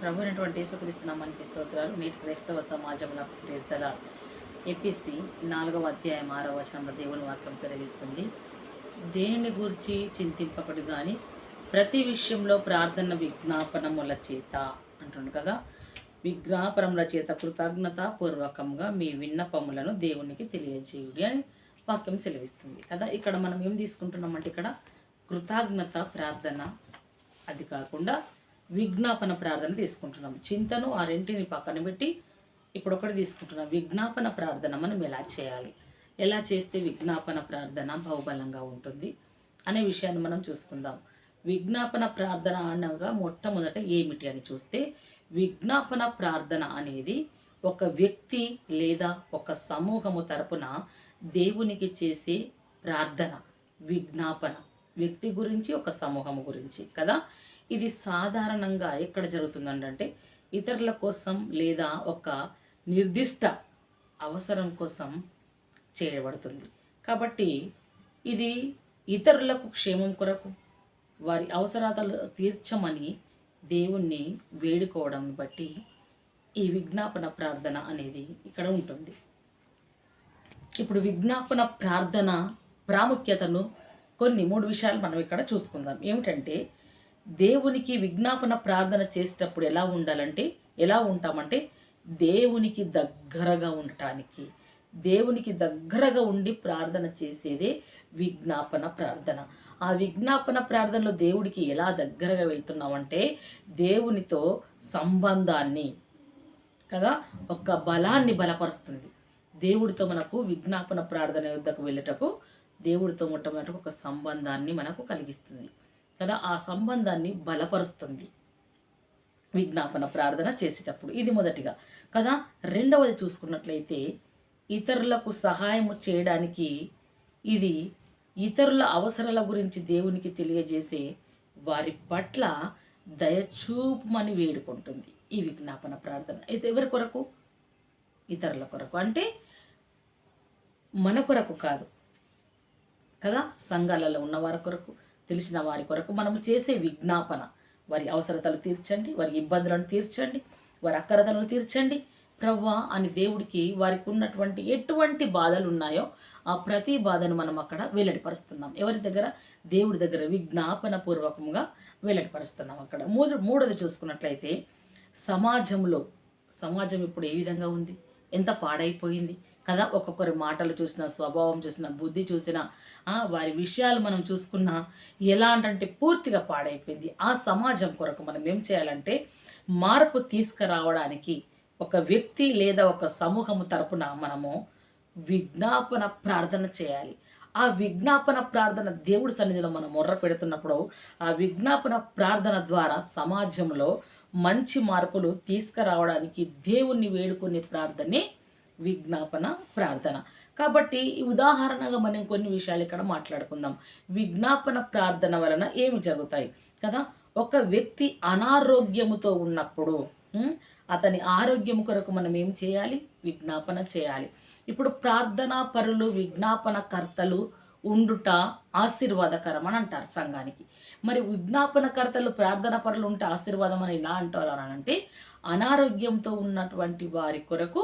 ప్రభు అయినటువంటి యేసుక్రీస్తునామానికి స్తోత్రాలు. నేటి క్రైస్తవ సమాజంలో క్రీస్తల ఎపిసి నాలుగవ అధ్యాయం ఆరవ వచనంలో దేవుని వాక్యం సెలవిస్తుంది. దేనిని గూర్చి చింతింపకడు కానీ ప్రతి విషయంలో ప్రార్థన విజ్ఞాపనముల చేత అంటుండు కదా. విజ్ఞాపనముల చేత కృతజ్ఞత పూర్వకంగా మీ విన్నపములను దేవునికి తెలియజేయుడి అని వాక్యం సెలవిస్తుంది కదా. ఇక్కడ మనం ఏం తీసుకుంటున్నామంటే ఇక్కడ కృతజ్ఞత ప్రార్థన. అది కాకుండా విజ్ఞాపన ప్రార్థన తీసుకుంటున్నాం. చింతను ఆ రెంటిని పక్కన పెట్టి ఇప్పుడు ఒకటి తీసుకుంటున్నాం. విజ్ఞాపన ప్రార్థన మనం ఎలా చేయాలి? ఎలా చేస్తే విజ్ఞాపన ప్రార్థన బహుబలంగా ఉంటుంది అనే విషయాన్ని మనం చూసుకుందాం. విజ్ఞాపన ప్రార్థన అనగా మొట్టమొదట ఏమిటి అని చూస్తే విజ్ఞాపన ప్రార్థన అనేది ఒక వ్యక్తి లేదా ఒక సమూహము తరపున దేవునికి చేసే ప్రార్థన విజ్ఞాపన. వ్యక్తి గురించి ఒక సమూహము గురించి కదా? ఇది సాధారణంగా ఎక్కడ జరుగుతుందంటే ఇతరుల కోసం లేదా ఒక నిర్దిష్ట అవసరం కోసం చేయబడుతుంది. కాబట్టి ఇది ఇతరులకు క్షేమం కొరకు వారి అవసరాలు తీర్చమని దేవుణ్ణి వేడుకోవడం బట్టి ఈ విజ్ఞాపన ప్రార్థన అనేది ఇక్కడ ఉంటుంది. ఇప్పుడు విజ్ఞాపన ప్రార్థన ప్రాముఖ్యతను కొన్ని మూడు విషయాలు మనం ఇక్కడ చూసుకుందాం. ఏమిటంటే దేవునికి విజ్ఞాపన ప్రార్థన చేసేటప్పుడు ఎలా ఉండాలంటే ఎలా ఉంటామంటే దేవునికి దగ్గరగా ఉండటానికి దేవునికి దగ్గరగా ఉండి ప్రార్థన చేసేదే విజ్ఞాపన ప్రార్థన. ఆ విజ్ఞాపన ప్రార్థనలో దేవుడికి ఎలా దగ్గరగా వెళ్తున్నామంటే దేవునితో సంబంధాన్ని కదా ఒక బలాన్ని బలపరుస్తుంది. దేవుడితో మనకు విజ్ఞాపన ప్రార్థన యుద్ధకు వెళ్ళటకు దేవుడితో మొట్టమొదటి ఒక సంబంధాన్ని మనకు కలిగిస్తుంది. కదా? ఆ సంబంధాన్ని బలపరుస్తుంది. విజ్ఞాపన ప్రార్థన చేసేటప్పుడు. ఇది మొదటిగా. కదా? రెండవది చూసుకున్నట్లయితే ఇతరులకు సహాయం చేయడానికి ఇది ఇతరుల అవసరాల గురించి దేవునికి తెలియజేసే వారి పట్ల దయచూపమని వేడుకుంటుంది ఈ విజ్ఞాపన ప్రార్థన. అయితే ఎవరి కొరకు? ఇతరుల కొరకు. అంటే మన కొరకు కాదు కదా? సంఘాలలో ఉన్న వారి కొరకు. తెలిసిన వారి కొరకు మనం చేసే విజ్ఞాపన. వారి అవసరతలు తీర్చండి వారి ఇబ్బందులను తీర్చండి వారి అక్కరతలను తీర్చండి. ప్రవ్వా అని దేవుడికి వారికి ఉన్నటువంటి ఎటువంటి బాధలు ఉన్నాయో ఆ ప్రతి బాధను మనం అక్కడ వెల్లడిపరుస్తున్నాం. ఎవరి దగ్గర? దేవుడి దగ్గర విజ్ఞాపన పూర్వకంగా వెల్లడిపరుస్తున్నాం అక్కడ. మూడు మూడోది చూసుకున్నట్లయితే సమాజంలో సమాజం ఇప్పుడు ఏ విధంగా ఉంది? ఎంత పాడైపోయింది కదా ఒక్కొక్కరి మాటలు చూసిన స్వభావం చూసిన బుద్ధి చూసిన వారి విషయాలు మనం చూసుకున్నా ఎలా అంటే పూర్తిగా పాడైపోయింది. ఆ సమాజం కొరకు మనం ఏం చేయాలంటే మార్పు తీసుకురావడానికి ఒక వ్యక్తి లేదా ఒక సమూహము తరపున మనము విజ్ఞాపన ప్రార్థన చేయాలి. ఆ విజ్ఞాపన ప్రార్థన దేవుడి సన్నిధిలో మనం మొర్ర పెడుతున్నప్పుడు ఆ విజ్ఞాపన ప్రార్థన ద్వారా సమాజంలో మంచి మార్పులు తీసుకురావడానికి దేవుణ్ణి వేడుకునే ప్రార్థనే విజ్ఞాపన ప్రార్థన. కాబట్టి ఉదాహరణగా మనం కొన్ని విషయాలు ఇక్కడ మాట్లాడుకుందాం. విజ్ఞాపన ప్రార్థన వలన ఏమి జరుగుతాయి? కదా ఒక వ్యక్తి అనారోగ్యముతో ఉన్నప్పుడు అతని ఆరోగ్యం కొరకు మనం ఏం చేయాలి? విజ్ఞాపన చేయాలి. ఇప్పుడు ప్రార్థనా పరులు విజ్ఞాపన కర్తలు ఉండుట ఆశీర్వాదకరం అని అంటారు సంఘానికి. మరి విజ్ఞాపనకర్తలు ప్రార్థన పరులు ఉంటే ఆశీర్వాదం అని ఎలా అంటారు అని అంటే అనారోగ్యంతో ఉన్నటువంటి వారి కొరకు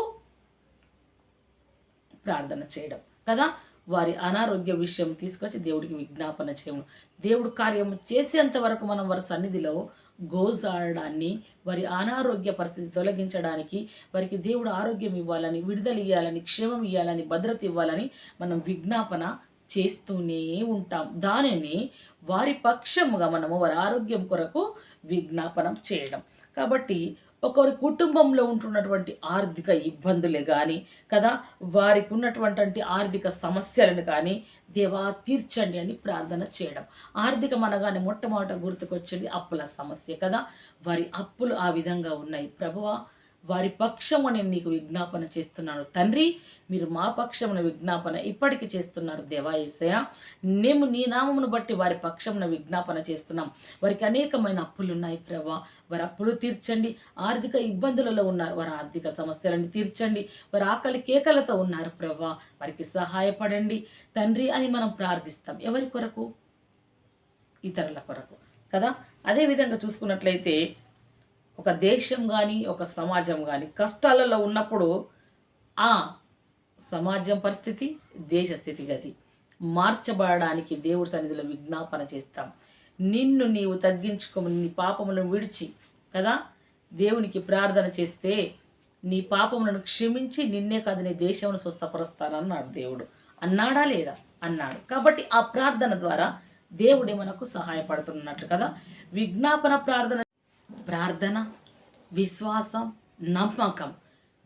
ప్రార్థన చేయడం. కదా? వారి అనారోగ్య విషయం తీసుకొచ్చి దేవుడికి విజ్ఞాపన చేయడం దేవుడు కార్యం చేసేంత వరకు మనం వారి సన్నిధిలో గోజాడడాన్ని వారి అనారోగ్య పరిస్థితి తొలగించడానికి వారికి దేవుడు ఆరోగ్యం ఇవ్వాలని విడుదల ఇవ్వాలని క్షేమం ఇవ్వాలని భద్రత ఇవ్వాలని మనం విజ్ఞాపన చేస్తూనే ఉంటాం. దానిని వారి పక్షముగా మనము వారి ఆరోగ్యం కొరకు విజ్ఞాపనం చేయడం. కాబట్టి ఒకరి కుటుంబంలో ఉంటున్నటువంటి ఆర్థిక ఇబ్బందులే కానీ కదా? వారికి ఉన్నటువంటి ఆర్థిక సమస్యలను కానీ దేవా తీర్చండి అని ప్రార్థన చేయడం. ఆర్థికం అనగానే మొట్టమొదట గుర్తుకొచ్చేది అప్పుల సమస్య కదా? వారి అప్పులు ఆ విధంగా ఉన్నాయి. ప్రభువా వారి పక్షము నేను నీకు విజ్ఞాపన చేస్తున్నాను. తండ్రి మీరు మా పక్షమున విజ్ఞాపన ఇప్పటికి చేస్తున్నారు దేవాయేసయ మేము నీ నామమును బట్టి వారి పక్షమున విజ్ఞాపన చేస్తున్నాం. వారికి అనేకమైన అప్పులు ఉన్నాయి ప్రభా. వారి అప్పులు తీర్చండి. ఆర్థిక ఇబ్బందులలో ఉన్నారు. వారి ఆర్థిక సమస్యలను తీర్చండి. వారి ఆకలి కేకలతో ఉన్నారు ప్రభా. వారికి సహాయపడండి. తండ్రి అని మనం ప్రార్థిస్తాం. ఎవరి కొరకు? ఇతరుల కొరకు. కదా? అదేవిధంగా చూసుకున్నట్లయితే ఒక దేశం కానీ ఒక సమాజం కానీ కష్టాలలో ఉన్నప్పుడు ఆ సమాజం పరిస్థితి దేశ స్థితిగతి మార్చబడడానికి దేవుడి సన్నిధిలో విజ్ఞాపన చేస్తాం. నిన్ను నీవు తగ్గించుకోమని నీ పాపములను విడిచి కదా? దేవునికి ప్రార్థన చేస్తే నీ పాపములను క్షమించి నిన్నే కాదు నీ దేశమును స్వస్థపరుస్తానన్నాడు దేవుడు. అన్నాడా లేదా? అన్నాడు. కాబట్టి ఆ ప్రార్థన ద్వారా దేవుడే మనకు సహాయపడుతున్నట్లు కదా? విజ్ఞాపన ప్రార్థన ప్రార్థన విశ్వాసం నమ్మకం.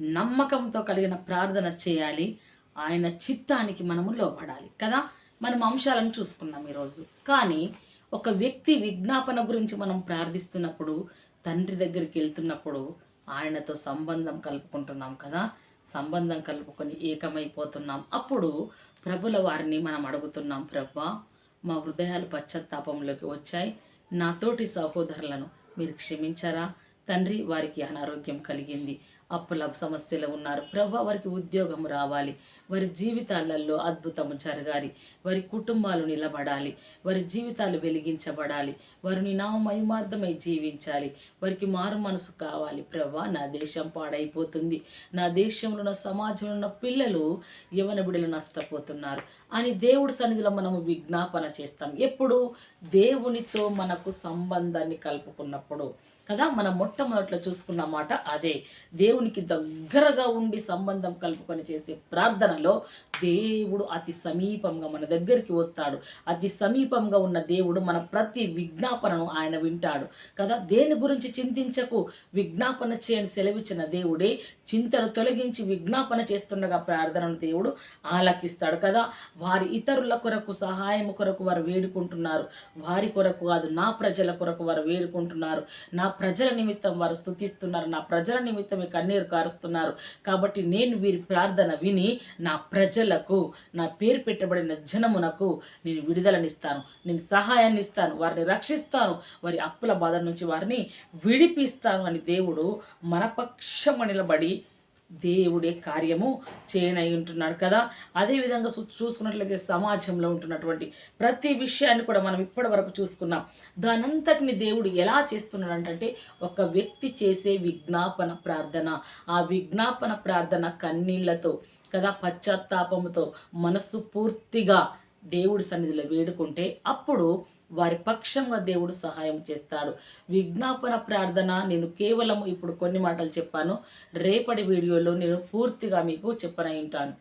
నమ్మకంతో కలిగిన ప్రార్థన చేయాలి. ఆయన చిత్తానికి మనము లోపడాలి కదా? మనం అంశాలను చూసుకున్నాం ఈరోజు. కానీ ఒక వ్యక్తి విజ్ఞాపన గురించి మనం ప్రార్థిస్తున్నప్పుడు తండ్రి దగ్గరికి వెళ్తున్నప్పుడు ఆయనతో సంబంధం కలుపుకుంటున్నాం కదా? సంబంధం కలుపుకొని ఏకమైపోతున్నాం. అప్పుడు ప్రభుల వారిని మనం అడుగుతున్నాం ప్రభా మా హృదయాలు పశ్చాత్తాపంలోకి వచ్చాయి. నా తోటి సహోదరులను మీరు క్షమించారా? తండ్రి వారికి అనారోగ్యం కలిగింది. అప్పుల సమస్యలు ఉన్నారు. ప్రభా వారికి ఉద్యోగం రావాలి. వారి జీవితాలలో అద్భుతము జరగాలి. వారి కుటుంబాలు నిలబడాలి. వారి జీవితాలు వెలిగించబడాలి. వారిని నా మహిమార్థమై జీవించాలి. వారికి మారు మనసు కావాలి. ప్రభా నా దేశం పాడైపోతుంది. నా దేశంలో ఉన్న సమాజంలో ఉన్న పిల్లలు యవన బిడ్డలు నష్టపోతున్నారు. అని దేవుడి సన్నిధిలో మనము విజ్ఞాపన చేస్తాం. ఎప్పుడు? దేవునితో మనకు సంబంధాన్ని కలుపుకున్నప్పుడు. కదా మనం మొట్టమొదట్లో చూసుకున్న మాట అదే. దేవునికి దగ్గరగా ఉండి సంబంధం కలుపుకొని చేసే ప్రార్థనలో దేవుడు అతి సమీపంగా మన దగ్గరికి వస్తాడు. అతి సమీపంగా ఉన్న దేవుడు మన ప్రతి విజ్ఞాపనను ఆయన వింటాడు. కదా? దేని గురించి చింతించకు? విజ్ఞాపన చేయని సెలవిచ్చిన దేవుడే చింతను తొలగించి విజ్ఞాపన చేస్తుండగా ప్రార్థనను దేవుడు ఆలకిస్తాడు కదా? వారి ఇతరుల కొరకు సహాయం కొరకు వారు వేడుకుంటున్నారు. వారి కొరకు కాదు నా ప్రజల కొరకు వారు వేడుకుంటున్నారు. నా ప్రజల నిమిత్తం వారు స్థుతిస్తున్నారు నా ప్రజల నిమిత్తం కన్నీరు కారుస్తున్నారు. కాబట్టి నేను వీరి ప్రార్థన విని నా ప్రజలకు నా పేరు పెట్టబడిన జనమునకు నేను విడుదలనిస్తాను. నేను సహాయాన్ని ఇస్తాను. వారిని రక్షిస్తాను. వారి అప్పుల బాధ నుంచి వారిని విడిపిస్తాను అని దేవుడు మన పక్షము నిలబడి దేవుడే కార్యము చేయనై ఉంటున్నాడు కదా. అదేవిధంగా చూ చూసుకున్నట్లయితే సమాజంలో ఉంటున్నటువంటి ప్రతి విషయాన్ని కూడా మనం ఇప్పటి వరకు చూసుకున్నాం. దానంతటిని దేవుడు ఎలా చేస్తున్నాడు అంటే ఒక వ్యక్తి చేసే విజ్ఞాపన ప్రార్థన. ఆ విజ్ఞాపన ప్రార్థన కన్నీళ్ళతో కదా పశ్చాత్తాపంతో మనస్సు పూర్తిగా దేవుడి సన్నిధిలో వేడుకుంటే అప్పుడు వారి పక్షంగా దేవుడు సహాయం చేస్తాడు. విజ్ఞాపన ప్రార్థన నేను కేవలం ఇప్పుడు కొన్ని మాటలు చెప్పాను. రేపటి వీడియోలో నేను పూర్తిగా మీకు చెప్పనై ఉంటాను.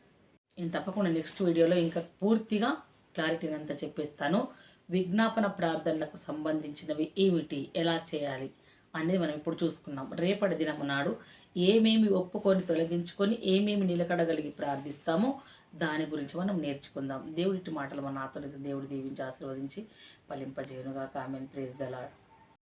నేను తప్పకుండా నెక్స్ట్ వీడియోలో ఇంకా పూర్తిగా క్లారిటీని అంతా చెప్పేస్తాను. విజ్ఞాపన ప్రార్థనలకు సంబంధించినవి ఏమిటి? ఎలా చేయాలి? అనేది మనం ఇప్పుడు చూసుకున్నాం. రేపటి దినము నాడు ఏమేమి ఒప్పుకొని తొలగించుకొని ఏమేమి నిలకడగలిగి ప్రార్థిస్తామో దాని గురించి మనం నేర్చుకుందాం. దేవుడి మాటలు మన నాతో దేవుడు దీవించి ఆశీర్వదించి ఫలింపజేయునుగా కామెంట్ ప్రేజ్ దలాడు